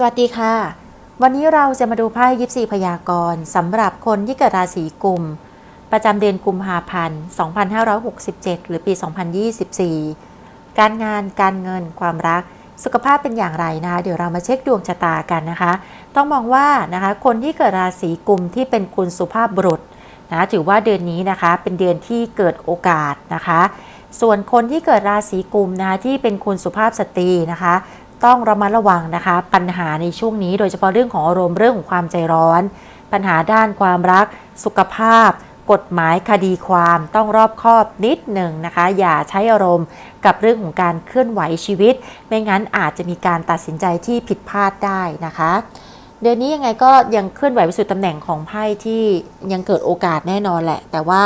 สวัสดีค่ะ วันนี้เราจะมาดูไพ่ยิปซีพยากรณ์สำหรับคนที่เกิดราศีกุม ประจำเดือนกุมภาพันธ์ 2567 หรือปี 2024 การงานการเงินความรักสุขภาพเป็นอย่างไรนะคะเดี๋ยวเรามาเช็คดวงชะตากันนะคะ ต้องมองว่านะคะคนที่เกิดราศีกุมที่เป็นคุณสุภาพบุรุษนะถือว่าเดือนนี้นะคะเป็นเดือนที่เกิดโอกาสนะคะ ส่วนคนที่เกิดราศีกุมนะคะที่เป็นคุณสุภาพสตรีนะคะ ต้องระมัดระวังนะคะ ปัญหาในช่วงนี้ โดยเฉพาะเรื่องของอารมณ์เรื่องของความใจร้อน ปัญหาด้านความรัก สุขภาพ กฎหมายคดีความต้องรอบคอบนิดหนึ่งนะคะ อย่าใช้อารมณ์กับเรื่องของการเคลื่อนไหวชีวิต ไม่งั้นอาจจะมีการตัดสินใจที่ผิดพลาดได้นะคะเดือนนี้ยังไงก็ยังเคลื่อนไหวไปสู่ตำแหน่งของไพ่ที่ยังเกิดโอกาสแน่นอนแหละ แต่ว่า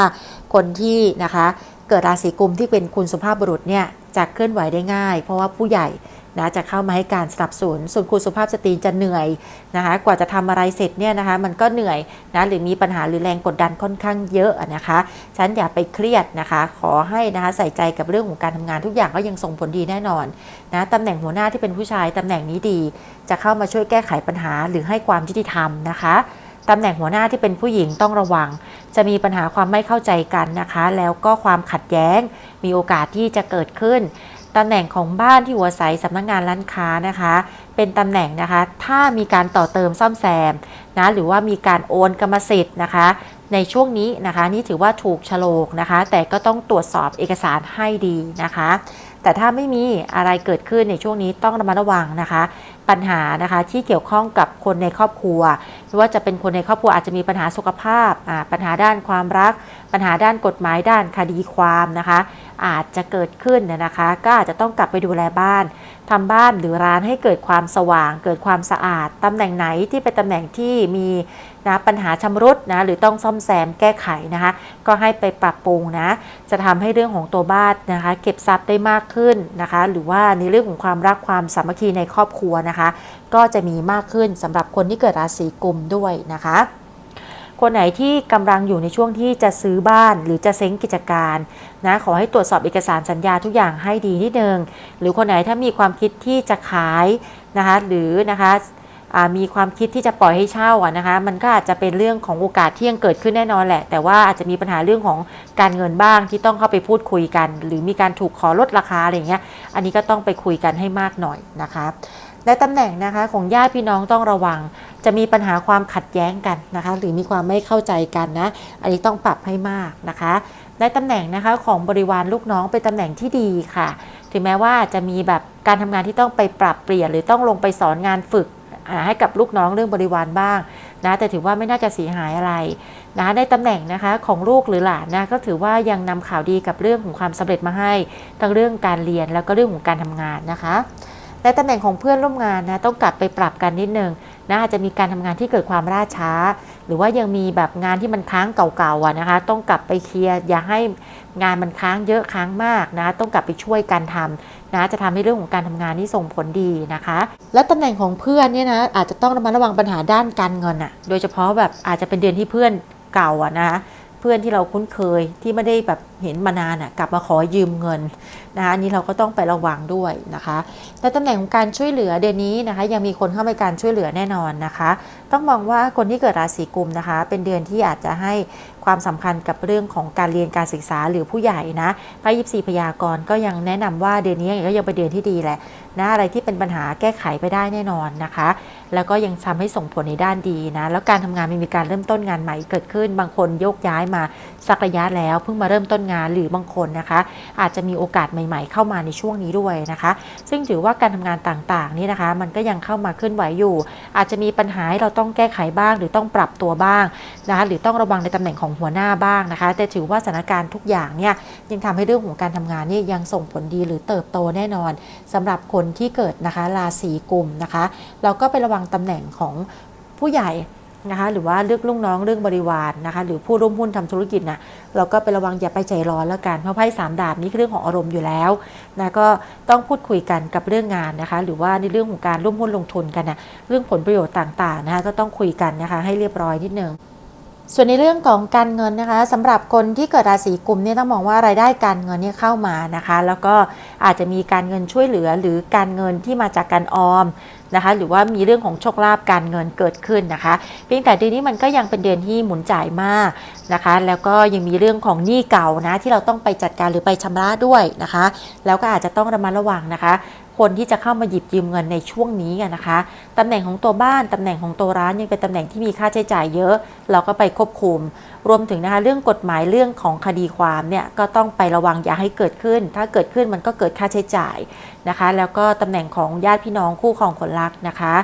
คนที่นะคะเกิดราศีกุมที่เป็นคุณสุภาพบุรุษเนี่ยจะเคลื่อนไหวได้ง่าย เพราะว่าผู้ใหญ่ นะจะเข้ามาให้การสนับสนุนส่วนคุณสุภาพสตรีจะเหนื่อยนะคะกว่าจะทำอะไรเสร็จเนี่ยนะคะมันก็เหนื่อยนะหรือมีปัญหาหรือแรงกดดันค่อนข้างเยอะอะนะคะฉันอย่าไปเครียดนะคะ ขอให้นะคะใส่ใจกับเรื่องของการทำงานทุกอย่างก็ยังส่งผลดีแน่นอนนะตำแหน่งหัวหน้าที่เป็นผู้ชายตำแหน่งนี้ดี จะเข้ามาช่วยแก้ไขปัญหาหรือให้ความยุติธรรมนะคะตำแหน่งหัวหน้าที่เป็นผู้หญิงต้องระวัง จะมีปัญหาความไม่เข้าใจกันนะคะ แล้วก็ความขัดแย้ง มีโอกาสที่จะเกิดขึ้น ตำแหน่งของบ้านที่หัวใสสำนักงานร้านค้านะคะ เป็นตำแหน่งนะคะ ถ้ามีการต่อเติมซ่อมแซมนะหรือว่ามีการโอนกรรมสิทธิ์นะคะ ในช่วงนี้นะคะ นี่ถือว่าถูกฉลกนะคะ แต่ก็ต้องตรวจสอบเอกสารให้ดีนะคะ แต่ถ้าไม่มีอะไรเกิดขึ้นในช่วงนี้ต้องระมัดระวังนะคะ ปัญหานะคะที่เกี่ยวข้องกับคนในครอบครัวไม่ว่าจะเป็นคนในครอบครัวอาจจะมีปัญหาสุขภาพปัญหาด้านความรัก ปัญหาด้านกฎหมายด้านคดีความนะคะ อาจจะเกิดขึ้นนะคะ ก็อาจจะต้องกลับไปดูแลบ้านทำบ้านหรือร้านให้เกิดความสว่าง เกิดความสะอาดตำแหน่งไหนที่เป็นตำแหน่งที่มีนะปัญหาชำรุดนะหรือต้องซ่อมแซมแก้ไขนะคะ ก็ให้ไปปรับปรุงนะจะทำให้เรื่องของตัวบ้านนะคะ เก็บทรัพย์ได้มากขึ้นนะคะ หรือว่าในเรื่องของความรักความสามัคคีในครอบครัวนะคะก็จะมีมากขึ้นสำหรับคนที่เกิดราศีกุมด้วยนะคะ คนไหนที่กำลังอยู่ในช่วงที่จะซื้อบ้านหรือจะเซ้งกิจการนะขอให้ตรวจสอบเอกสารสัญญาทุกอย่างให้ดีนิดนึงหรือคนไหนถ้ามีความคิดที่จะขายนะคะหรือนะคะมีความคิดที่จะปล่อยให้เช่าอะนะคะ มันก็อาจจะเป็นเรื่องของโอกาสที่ยังเกิดขึ้นแน่นอนแหละ แต่ว่าอาจจะมีปัญหาเรื่องของการเงินบ้างที่ต้องเข้าไปพูดคุยกัน หรือมีการถูกขอลดราคาอะไรเงี้ย อันนี้ก็ต้องไปคุยกันให้มากหน่อยนะคะ ในตำแหน่งนะคะของญาติพี่น้องต้องระวัง จะมีปัญหาความขัดแย้งกันนะคะ หรือมีความไม่เข้าใจกันนะ อันนี้ต้องปรับให้มากนะคะในตำแหน่งนะคะของบริวารลูกน้องเป็นตำแหน่งที่ดีค่ะ ถึงแม้ว่าจะมีแบบการทำงานที่ต้องไปปรับเปลี่ยน หรือต้องลงไปสอนงานฝึกให้กับลูกน้องเรื่องบริวารบ้างนะแต่ถือว่าไม่น่าจะเสียหายอะไรนะคะในตำแหน่งนะคะของลูกหรือหลานนะก็ถือว่ายังนำข่าวดีกับเรื่องของความสำเร็จมาให้ ทั้งเรื่องการเรียนแล้วก็เรื่องของการทำงานนะคะ ในตำแหน่งของเพื่อนร่วมงานนะต้องกลับไปปรับกันนิดนึงนะอาจจะมีการทำงานที่เกิดความล่าช้า หรือว่ายังมีแบบงานที่มันค้างเก่าๆอะนะคะ ต้องกลับไปเคลียร์อย่าให้งานมันค้างเยอะค้างมากนะ ต้องกลับไปช่วยกันทำนะจะทำให้เรื่องของการทำงานนี่ส่งผลดีนะคะ และตำแหน่งของเพื่อนเนี่ยนะอาจจะต้องระมัดระวังปัญหาด้านการเงินอะโดยเฉพาะแบบอาจจะเป็นเดือนที่เพื่อนเก่าอะนะคะ เพื่อนที่เราคุ้นเคยที่ไม่ได้แบบเห็นมานานอะกลับมาขอยืมเงินนะคะนี้เราก็ต้องไประวังด้วยนะคะในตำแหน่งของการช่วยเหลือเดือนนี้นะคะ ยังมีคนเข้ามาการช่วยเหลือแน่นอนนะคะ ต้องมองว่าคนที่เกิดราศีกุมนะคะ เป็นเดือนที่อาจจะให้ความสำคัญกับเรื่องของการเรียนการศึกษาหรือผู้ใหญ่นะไพ่ยิปซีพยากรณ์ก็ยังแนะนำว่าเดือนนี้ก็ยังเป็นเดือนที่ดีแหละนะอะไรที่เป็นปัญหาแก้ไขไปได้แน่นอนนะคะ แล้วก็ยังทำให้ส่งผลในด้านดีนะ แล้วการทำงานมันมีการเริ่มต้นงานใหม่เกิดขึ้น บางคนโยกย้ายมาสักระยะแล้วเพิ่งมาเริ่มต้นงานหรือบางคนนะคะ อาจจะมีโอกาสใหม่ ๆ เข้ามาในช่วงนี้ด้วยนะคะ ซึ่งถือว่าการทำงานต่างๆนี่นะคะ มันก็ยังเข้ามาเคลื่อนไหวอยู่ อาจจะมีปัญหาเราต้องแก้ไขบ้าง หรือต้องปรับตัวบ้างนะคะหรือต้องระวังในตำแหน่งของหัวหน้าบ้างนะคะ แต่ถือว่าสถานการณ์ทุกอย่างเนี่ยยังทำให้เรื่องของการทำงานนี่ยังส่งผลดีหรือเติบโตแน่นอนสำหรับคนที่เกิดนะคะราศีกุมนะคะ เราก็ไประวังตำแหน่งของผู้ใหญ่นะคะหรือว่าเลือกลูกน้องเรื่องบริวารนะคะหรือผู้ร่วมหุ้นทำธุรกิจนะเราก็ไประวังอย่าไปใจร้อนแล้วกันเพราะไพ่สามดาบนี่คือเรื่องของอารมณ์อยู่แล้วนะก็ต้องพูดคุยกันกับเรื่องงานนะคะหรือว่าในเรื่องของการร่วมหุ้นลงทุนกันนะเรื่องผลประโยชน์ต่างๆนะคะก็ต้องคุยกันนะคะให้เรียบร้อยนิดนึงส่วนในเรื่องของการเงินนะคะสำหรับคนที่เกิดราศีกุมเนี่ยต้องมองว่ารายได้การเงินเนี่ยเข้ามานะคะ แล้วก็อาจจะมีการเงินช่วยเหลือหรือการเงินที่มาจากการออม นะคะ หรือว่ามีเรื่องของโชคลาภการเงินเกิดขึ้นนะคะ เพียงแต่เดือนนี้มันก็ยังเป็นเดือนที่หมุนจ่ายมากนะคะ แล้วก็ยังมีเรื่องของหนี้เก่านะที่เราต้องไปจัดการหรือไปชำระด้วยนะคะ แล้วก็อาจจะต้องระมัดระวังนะคะคนที่จะเข้ามาหยิบยืมเงินในช่วงนี้นะคะ ตำแหน่งของตัวบ้าน ตำแหน่งของตัวร้านยังเป็นตำแหน่งที่มีค่าใช้จ่ายเยอะ เราก็ไปควบคุม รวมถึงนะคะเรื่องกฎหมายเรื่องของคดีความเนี่ยก็ต้องไประวังอย่าให้เกิดขึ้น ถ้าเกิดขึ้นมันก็เกิดค่าใช้จ่ายนะคะ แล้วก็ตำแหน่งของญาติพี่น้องคู่ครองคนรักนะคะ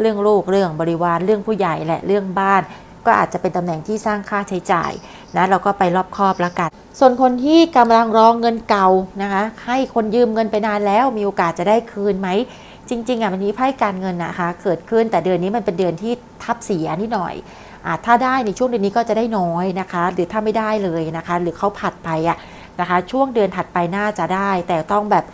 เรื่องลูกเรื่องบริวารเรื่องผู้ใหญ่และเรื่องบ้าน ก็อาจจะเป็นตำแหน่งที่สร้างค่าใช้จ่ายนะเราก็ไปรอบคอบแล้วกันส่วนคนที่กำลังรองเงินเก่านะคะ ให้คนยืมเงินไปนานแล้ว มีโอกาสจะได้คืนไหมจริงๆอะมันมีไพ่การเงินนะคะเกิดขึ้นแต่เดือนนี้มันเป็นเดือนที่ทับเสียนิดหน่อยอ่าถ้าได้ในช่วงเดือนนี้ก็จะได้น้อยนะคะ หรือถ้าไม่ได้เลยนะคะ หรือเขาผัดไปอะนะคะ ช่วงเดือนถัดไปน่าจะได้ แต่ต้องแบบ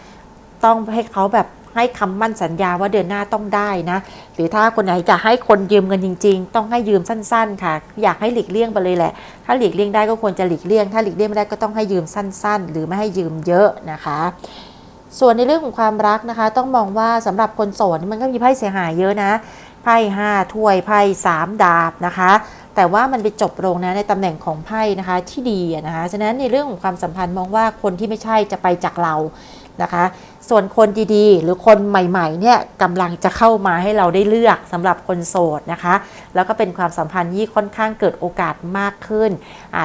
ต้องให้เขาแบบให้คำมั่นสัญญาว่าเดือนหน้าต้องได้นะหรือถ้าคนไหนจะให้คนยืมเงินจริง ๆ ต้องให้ยืมสั้น ๆ ค่ะ อยากให้หลีกเลี่ยงไปเลยแหละ ถ้าหลีกเลี่ยงได้ก็ควรจะหลีกเลี่ยง ถ้าหลีกเลี่ยงไม่ได้ก็ต้องให้ยืมสั้น ๆ หรือไม่ให้ยืมเยอะนะคะ ส่วนในเรื่องของความรักนะคะ ต้องมองว่าสำหรับคนโสดมันก็มีไพ่เสียหายเยอะนะไพ่ห้าถ้วยไพ่สามดาบนะคะแต่ว่ามันไปจบลงนะในตำแหน่งของไพ่นะคะที่ดีนะคะ ฉะนั้นในเรื่องของความสัมพันธ์มองว่าคนที่ไม่ใช่จะไปจากเรา นะคะ ส่วนคนดีๆ หรือคนใหม่ๆเนี่ยกำลังจะเข้ามาให้เราได้เลือกสำหรับคนโสดนะคะ แล้วก็เป็นความสัมพันธ์ที่ค่อนข้างเกิดโอกาสมากขึ้น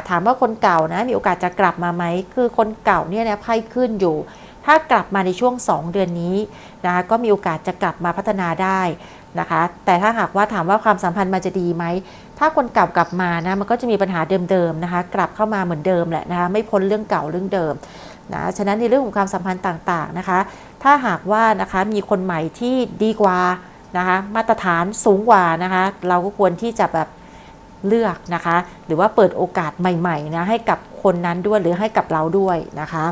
ถามว่าคนเก่านะมีโอกาสจะกลับมาไหมคือคนเก่าเนี่ยนะไพ่ขึ้นอยู่ถ้ากลับมาในช่วง 2 เดือนนี้นะคะก็มีโอกาสจะกลับมาพัฒนาได้นะคะ แต่ถ้าหากว่าถามว่าความสัมพันธ์มันจะดีไหม ถ้าคนเก่ากลับมานะมันก็จะมีปัญหาเดิมๆนะคะ กลับเข้ามาเหมือนเดิมแหละนะคะไม่พ้นเรื่องเก่าเรื่องเดิม นะฉะนั้นในเรื่องของความสัมพันธ์ต่างๆนะคะ ถ้าหากว่านะคะมีคนใหม่ที่ดีกว่านะคะมาตรฐานสูงกว่านะคะเราก็ควรที่จะแบบเลือกนะคะ หรือว่าเปิดโอกาสใหม่ๆนะให้กับคนนั้นด้วยหรือให้กับเราด้วยนะคะ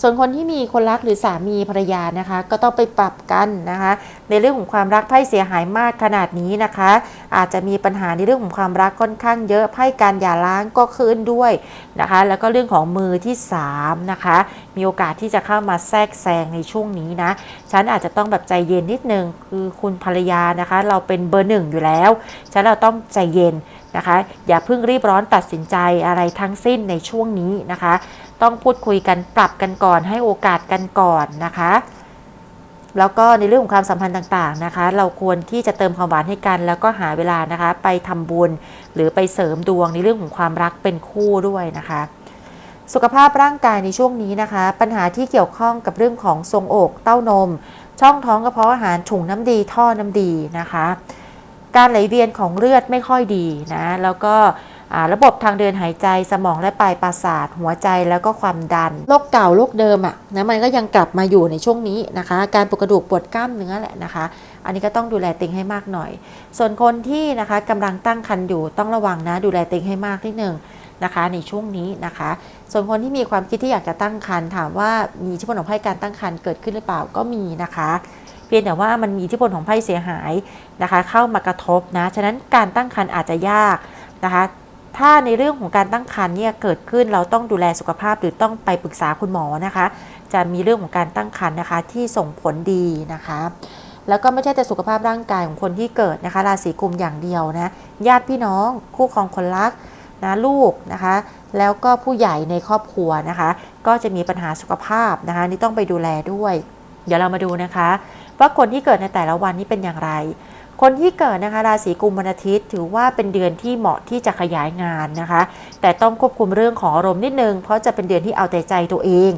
ส่วนคนที่มีคนรักหรือสามีภรรยานะคะ ก็ต้องไปปรับกันนะคะ ในเรื่องของความรักไพ่เสียหายมากขนาดนี้นะคะ อาจจะมีปัญหาในเรื่องของความรักค่อนข้างเยอะไพ่การหย่าร้างก็ขึ้นด้วยนะคะ แล้วก็เรื่องของมือที่3นะคะมีโอกาสที่จะเข้ามาแทรกแซงในช่วงนี้นะฉันอาจจะต้องแบบใจเย็นนิดนึงคือคุณภรรยานะคะ เราเป็นเบอร์หนึ่งอยู่แล้วฉันเราต้องใจเย็นนะคะ อย่าเพิ่งรีบร้อนตัดสินใจอะไรทั้งสิ้นในช่วงนี้นะคะ ต้องพูดคุยกันปรับกันก่อนให้โอกาสกันก่อนนะคะ แล้วก็ในเรื่องของความสัมพันธ์ต่างๆนะคะ เราควรที่จะเติมความหวานให้กัน แล้วก็หาเวลานะคะ ไปทำบุญหรือไปเสริมดวงในเรื่องของความรักเป็นคู่ด้วยนะคะ สุขภาพร่างกายในช่วงนี้นะคะ ปัญหาที่เกี่ยวข้องกับเรื่องของทรงอกเต้านม ช่องท้องกระเพาะอาหารถุงน้ำดีท่อน้ำดีนะคะ การไหลเวียนของเลือดไม่ค่อยดีนะแล้วก็ ระบบทางเดินหายใจสมองและปลายประสาท หัวใจแล้วก็ความดันโรคเก่าโรคเดิมอะนะมันก็ยังกลับมาอยู่ในช่วงนี้นะคะ การปวดกระดูกปวดกล้ามเนื้อแหละนะคะ อันนี้ก็ต้องดูแลติงให้มากหน่อย ส่วนคนที่นะคะกำลังตั้งครรภ์อยู่ต้องระวังนะดูแลติงให้มากนิดนึงนะคะในช่วงนี้นะคะ ส่วนคนที่มีความคิดที่อยากจะตั้งครรภ์ถามว่ามีอิทธิพลของไพ่การตั้งครรภ์เกิดขึ้นหรือเปล่าก็มีนะคะ เพียงแต่ว่ามันมีอิทธิพลของไพ่เสียหายนะคะ เข้ามากระทบนะ ฉะนั้นการตั้งครรภ์อาจจะยากนะคะ ถ้าในเรื่องของการตั้งครรภ์เนี่ยเกิดขึ้นเราต้องดูแลสุขภาพหรือต้องไปปรึกษาคุณหมอนะคะ จะมีเรื่องของการตั้งครรภ์นะคะที่ส่งผลดีนะคะ แล้วก็ไม่ใช่แต่สุขภาพร่างกายของคนที่เกิดนะคะ ราศีกุมอย่างเดียวนะญาติพี่น้อง คู่ครองคนรักนะลูกนะคะ แล้วก็ผู้ใหญ่ในครอบครัวนะคะ ก็จะมีปัญหาสุขภาพนะคะ นี่ต้องไปดูแลด้วย เดี๋ยวเรามาดูนะคะ ว่าคนที่เกิดในแต่ละวันนี้เป็นอย่างไร คนที่เกิดนะคะราศีกุมวันอาทิตย์ ถือว่าเป็นเดือนที่เหมาะที่จะขยายงานนะคะ แต่ต้องควบคุมเรื่องของอารมณ์นิดนึง เพราะจะเป็นเดือนที่เอาแต่ใจตัวเอง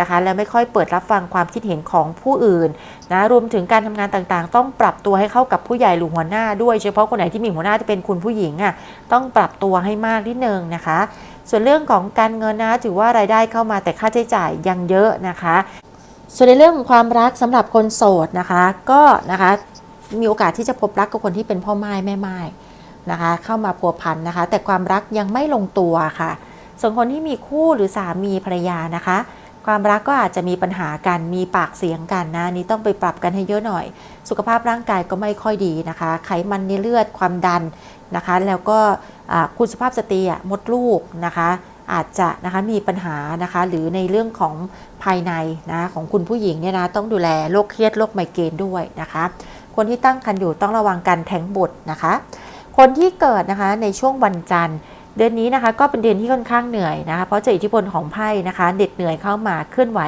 นะคะและไม่ค่อยเปิดรับฟังความคิดเห็นของผู้อื่นนะรวมถึงการทำงานต่างๆ ต้องปรับตัวให้เข้ากับผู้ใหญ่หรือหัวหน้าด้วยเฉพาะคนไหนที่มีหัวหน้าที่เป็นคุณผู้หญิงอะต้องปรับตัวให้มากนิดนึงนะคะ ส่วนเรื่องของการเงินนะถือว่ารายได้เข้ามาแต่ค่าใช้จ่ายยังเยอะนะคะ ส่วนในเรื่องของความรักสำหรับคนโสดนะคะ ก็นะคะ มีโอกาสที่จะพบรักกับคนที่เป็นพ่อไม้แม่ไม้นะคะ เข้ามาพัวพันนะคะ แต่ความรักยังไม่ลงตัวค่ะ ส่วนคนที่มีคู่หรือสามีภรรยานะคะ ความรักก็อาจจะมีปัญหากันมีปากเสียงกันนะนี้ต้องไปปรับกันให้เยอะหน่อย สุขภาพร่างกายก็ไม่ค่อยดีนะคะ ไขมันในเลือดความดันนะคะ แล้วก็คุณสุภาพสตรีมดลูกนะคะอาจจะนะคะมีปัญหานะคะหรือในเรื่องของภายในนะของคุณผู้หญิงเนี่ยนะต้องดูแลโรคเครียดโรคไมเกรนด้วยนะคะ คนที่ตั้งครรภ์อยู่ต้องระวังการแท้งบุตรนะคะ คนที่เกิดนะคะในช่วงวันจันทร์ เดือนนี้นะคะก็เป็นเดือนที่ค่อนข้างเหนื่อยนะคะเพราะเจออิทธิพลของไพ่นะคะเด็ดเหนื่อยเข้ามาเคลื่อนไหว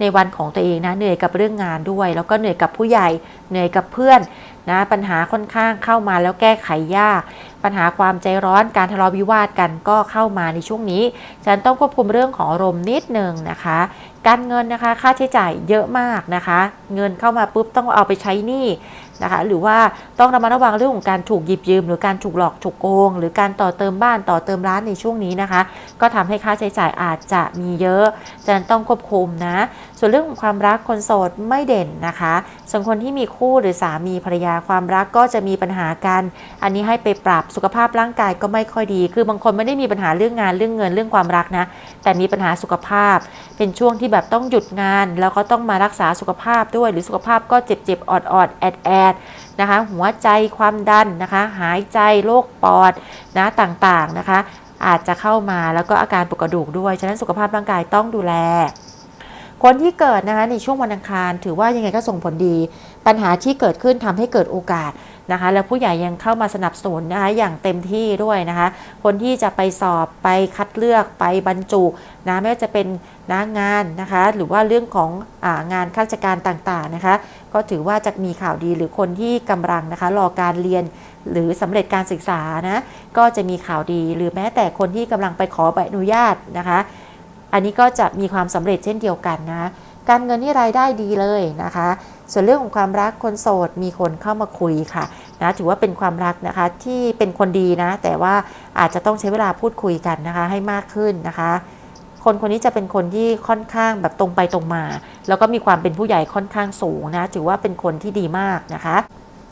ในวันของตัวเองนะเหนื่อยกับเรื่องงานด้วย แล้วก็เหนื่อยกับผู้ใหญ่เหนื่อยกับเพื่อนนะปัญหาค่อนข้างเข้ามาแล้วแก้ไขยากปัญหาความใจร้อนการทะเลาะวิวาทกันก็เข้ามาในช่วงนี้ฉันต้องควบคุมเรื่องของอารมณ์นิดหนึ่งนะคะ การเงินนะคะค่าใช้จ่ายเยอะมากนะคะ เงินเข้ามาปุ๊บต้องเอาไปใช้หนี้นะคะหรือว่าต้องระมัดระวังเรื่องของการถูกหยิบยืม หรือการถูกหลอกถูกโกง หรือการต่อเติมบ้านต่อเติมร้านในช่วงนี้นะคะ ก็ทำให้ค่าใช้จ่ายอาจจะมีเยอะฉะนั้นต้องควบคุมนะ ส่วนเรื่องของความรักคนโสดไม่เด่นนะคะ ส่วนคนที่มีคู่หรือสามีภรรยาความรักก็จะมีปัญหากัน อันนี้ให้ไปปรับสุขภาพร่างกายก็ไม่ค่อยดี คือบางคนไม่ได้มีปัญหาเรื่องงานเรื่องเงินเรื่องความรักนะ แต่มีปัญหาสุขภาพ เป็นช่วงที่แบบต้องหยุดงาน แล้วก็ต้องมารักษาสุขภาพด้วย หรือสุขภาพก็เจ็บเจ็บๆอดอดๆแอดแอดนะคะ หัวใจความดันนะคะ หายใจโรคปอดนะต่างๆนะคะ อาจจะเข้ามาแล้วก็อาการปวดกระดูกด้วย ฉะนั้นสุขภาพร่างกายต้องดูแลคนที่เกิดนะคะในช่วงวันอังคารถือว่ายังไงก็ส่งผลดี ปัญหาที่เกิดขึ้นทำให้เกิดโอกาส นะคะแล้วผู้ใหญ่ยังเข้ามาสนับสนุนนะคะอย่างเต็มที่ด้วยนะคะคนที่จะไปสอบไปคัดเลือกไปบรรจุนะไม่ว่าจะเป็นนะงานนะคะหรือว่าเรื่องขององานข้าราชการต่างๆนะคะก็ถือว่าจะมีข่าวดีหรือคนที่กำลังนะคะรอการเรียนหรือสำเร็จการศึกษานะก็จะมีข่าวดีหรือแม้แต่คนที่กำลังไปขอใบอนุญาตนะคะอันนี้ก็จะมีความสำเร็จเช่นเดียวกันนะการเงินนี่รายได้ดีเลยนะคะ ส่วนเรื่องของความรักคนโสดมีคนเข้ามาคุยค่ะนะถือว่าเป็นความรักนะคะที่เป็นคนดีนะ แต่ว่าอาจจะต้องใช้เวลาพูดคุยกันนะคะ ให้มากขึ้นนะคะ คนคนนี้จะเป็นคนที่ค่อนข้างแบบตรงไปตรงมา แล้วก็มีความเป็นผู้ใหญ่ค่อนข้างสูงนะ ถือว่าเป็นคนที่ดีมากนะคะ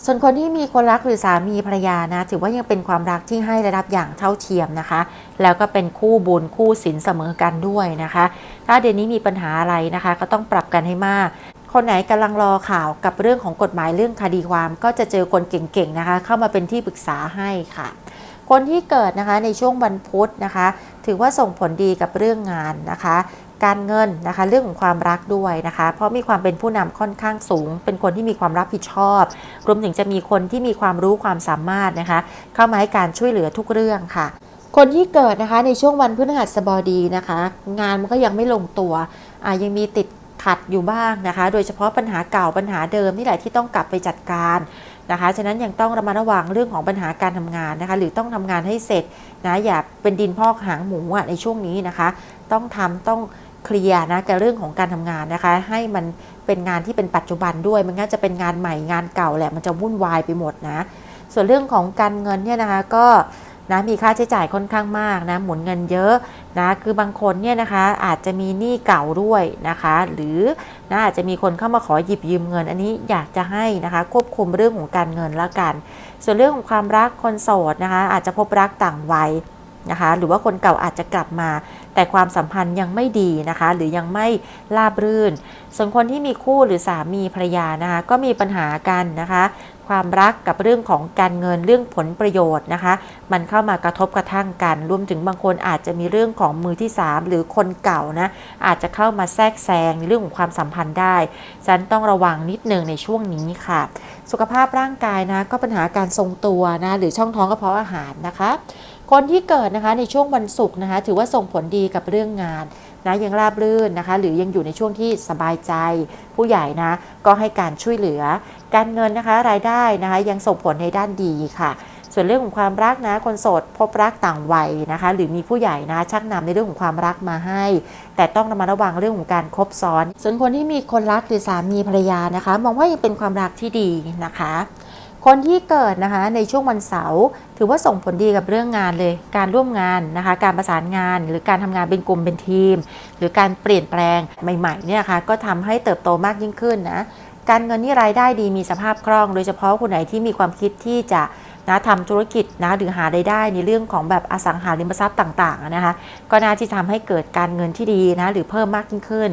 ส่วนคนที่มีคนรักหรือสามีภรรยานะ ถือว่ายังเป็นความรักที่ให้และรับอย่างเท่าเทียมนะคะ แล้วก็เป็นคู่บุญคู่ศีลเสมอกันด้วยนะคะ ถ้าเดือนนี้มีปัญหาอะไรนะคะ ก็ต้องปรับกันให้มาก คนไหนกำลังรอข่าวกับเรื่องของกฎหมายเรื่องคดีความ ก็จะเจอคนเก่งๆนะคะ เข้ามาเป็นที่ปรึกษาให้ค่ะ คนที่เกิดนะคะในช่วงวันพุธนะคะ ถือว่าส่งผลดีกับเรื่องงานนะคะ การเงินนะคะเรื่องของความรักด้วยนะคะ เพราะมีความเป็นผู้นำค่อนข้างสูง เป็นคนที่มีความรับผิดชอบ รวมถึงจะมีคนที่มีความรู้ความสามารถนะคะ เข้ามาให้การช่วยเหลือทุกเรื่องค่ะคนที่เกิดนะคะในช่วงวันพฤหัสบดีนะคะ งานมันก็ยังไม่ลงตัวอ่ายังมีติด ขัดอยู่บ้างนะคะ โดยเฉพาะปัญหาเก่าปัญหาเดิมนี่แหละที่ต้องกลับไปจัดการนะคะฉะนั้นยังต้องระมัดระวังเรื่องของปัญหาการทำงานนะคะ หรือต้องทำงานให้เสร็จนะอย่าเป็นดินพอกหางหมูอะในช่วงนี้นะคะ ต้องทำต้องเคลียร์นะกับเรื่องของการทำงานนะคะ ให้มันเป็นงานที่เป็นปัจจุบันด้วยมันก็จะเป็นงานใหม่งานเก่าแหละมันจะวุ่นวายไปหมดนะ ส่วนเรื่องของการเงินเนี่ยนะคะก็นะมีค่าใช้จ่ายค่อนข้างมากนะหมุนเงินเยอะ นะคือบางคนเนี่ยนะคะอาจจะมีหนี้เก่าด้วยนะคะ หรือนะอาจจะมีคนเข้ามาขอหยิบยืมเงิน อันนี้อยากจะให้นะคะควบคุมเรื่องของการเงินละกัน ส่วนเรื่องของความรักคนโสดนะคะ อาจจะพบรักต่างวัยนะคะหรือว่าคนเก่าอาจจะกลับมา แต่ความสัมพันธ์ยังไม่ดีนะคะ หรือยังไม่ราบรื่น ส่วนคนที่มีคู่หรือสามีภรรยานะคะก็มีปัญหากันนะคะ ความรักกับเรื่องของการเงินเรื่องผลประโยชน์นะคะ มันเข้ามากระทบกระทั่งกัน รวมถึงบางคนอาจจะมีเรื่องของมือที่ 3 หรือคนเก่านะอาจจะเข้ามาแทรกแซงในเรื่องของความสัมพันธ์ได้ฉันต้องระวังนิดนึงในช่วงนี้ค่ะ สุขภาพร่างกายนะก็ปัญหาการทรงตัวนะหรือช่องท้องกระเพาะอาหารนะคะ คนที่เกิดนะคะในช่วงวันศุกร์นะคะ ถือว่าส่งผลดีกับเรื่องงาน นะยังราบรื่นนะคะ หรือยังอยู่ในช่วงที่สบายใจ ผู้ใหญ่นะก็ให้การช่วยเหลือ การเงินนะคะรายได้นะคะยังส่งผลในด้านดีค่ะส่วนเรื่องของความรักนะคนโสดพบรักต่างวัยนะคะ หรือมีผู้ใหญ่นะชักนำในเรื่องของความรักมาให้ แต่ต้องระมัดระวังเรื่องของการคบซ้อน ส่วนคนที่มีคนรักหรือสามีภรรยานะคะ มองว่ายังเป็นความรักที่ดีนะคะ คนที่เกิดนะคะในช่วงวันเสาร์ถือว่าส่งผลดีกับเรื่องงานเลย การร่วมงานนะคะ การประสานงานหรือการทำงานเป็นกลุ่มเป็นทีม หรือการเปลี่ยนแปลงใหม่ๆเนี่ยค่ะก็ทำให้เติบโตมากยิ่งขึ้นนะการเงินนี่รายได้ดีมีสภาพคล่อง โดยเฉพาะคนไหนที่มีความคิดที่จะ นะทำธุรกิจนะหรือหารายได้ในเรื่องของแบบอสังหาริมทรัพย์ต่างๆนะคะก็น่าที่ทำให้เกิดการเงินที่ดีนะหรือเพิ่มมากยิ่งขึ้น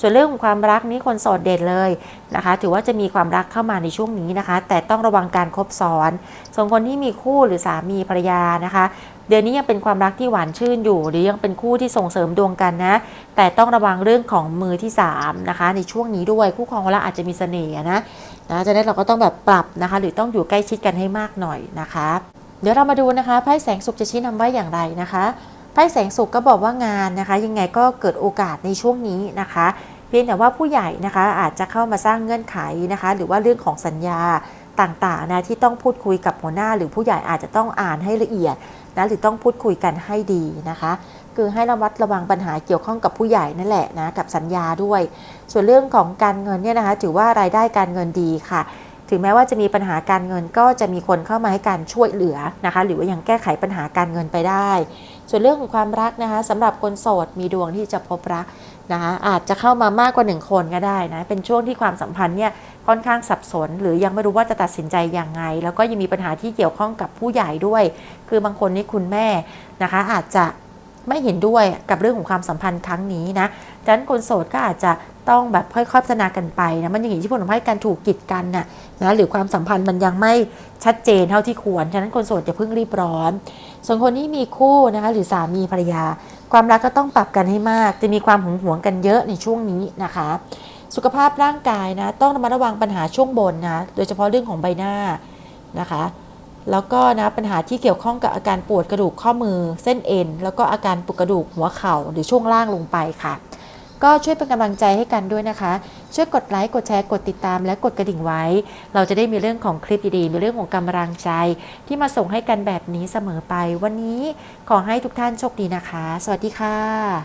ส่วนเรื่องของความรักนี้คนโสดเด่นเลยนะคะ ถือว่าจะมีความรักเข้ามาในช่วงนี้นะคะ แต่ต้องระวังการคบซ้อนส่วนคนที่มีคู่หรือสามีภรรยานะคะเดือนนี้ยังเป็นความรักที่หวานชื่นอยู่ หรือยังเป็นคู่ที่ส่งเสริมดวงกันนะ แต่ต้องระวังเรื่องของมือที่สามนะคะในช่วงนี้ด้วยคู่ครองของเราอาจจะมีเสน่ห์นะ นะจะนั้นเราก็ต้องแบบปรับนะคะ หรือต้องอยู่ใกล้ชิดกันให้มากหน่อยนะคะ เดี๋ยวเรามาดูนะคะไพ่แสงสุขจะชี้นำไว้อย่างไรนะคะไพ่แสงสุขก็บอกว่างานนะคะ ยังไงก็เกิดโอกาสในช่วงนี้นะคะ เพียงแต่ว่าผู้ใหญ่นะคะอาจจะเข้ามาสร้างเงื่อนไขนะคะ หรือว่าเรื่องของสัญญาต่างๆนะที่ต้องพูดคุยกับหัวหน้า หรือผู้ใหญ่อาจจะต้องอ่านให้ละเอียดนะหรือต้องพูดคุยกันให้ดีนะคะ คือให้ระมัดระวังปัญหาเกี่ยวข้องกับผู้ใหญ่นั่นแหละนะกับสัญญาด้วย ส่วนเรื่องของการเงินเนี่ยนะคะ ถือว่ารายได้การเงินดีค่ะ ถึงแม้ว่าจะมีปัญหาการเงินก็จะมีคนเข้ามาให้การช่วยเหลือนะคะ หรือว่ายังแก้ไขปัญหาการเงินไปได้ ส่วนเรื่องของความรักนะคะสำหรับคนโสดมีดวงที่จะพบรักนะคะอาจจะเข้ามามากกว่าหนึ่งคนก็ได้นะเป็นช่วงที่ความสัมพันธ์เนี่ยค่อนข้างสับสน หรือยังไม่รู้ว่าจะตัดสินใจอย่างไง แล้วก็ยังมีปัญหาที่เกี่ยวข้องกับผู้ใหญ่ด้วย คือบางคนนี่คุณแม่นะคะอาจจะ ไม่เห็นด้วยกับเรื่องของความสัมพันธ์ครั้งนี้นะดังนั้นคนโสดก็อาจจะต้องแบบค่อยๆพัฒนากันไปนะมันยังอยู่ที่ผลทำให้การถูกกีดกันน่ะนะหรือความสัมพันธ์มันยังไม่ชัดเจนเท่าที่ควรฉะนั้นคนโสดอย่าเพิ่งรีบร้อน ส่วนคนที่มีคู่นะคะหรือสามีภรรยา ความรักก็ต้องปรับกันให้มาก จะมีความหึงหวงกันเยอะในช่วงนี้นะคะ สุขภาพร่างกายนะต้องระมัดระวังปัญหาช่วงบนนะโดยเฉพาะเรื่องของใบหน้านะคะ แล้วก็นะปัญหาที่เกี่ยวข้องกับอาการปวดกระดูกข้อมือเส้นเอ็น แล้วก็อาการปวดกระดูกหัวเข่าหรือช่วงล่างลงไปค่ะ ก็ช่วยเป็นกำลังใจให้กันด้วยนะคะ ช่วยกดไลค์กดแชร์กดติดตามและกดกระดิ่งไว้ เราจะได้มีเรื่องของคลิปดีๆมีเรื่องของกำลังใจ ที่มาส่งให้กันแบบนี้เสมอไป วันนี้ขอให้ทุกท่านโชคดีนะคะ สวัสดีค่ะ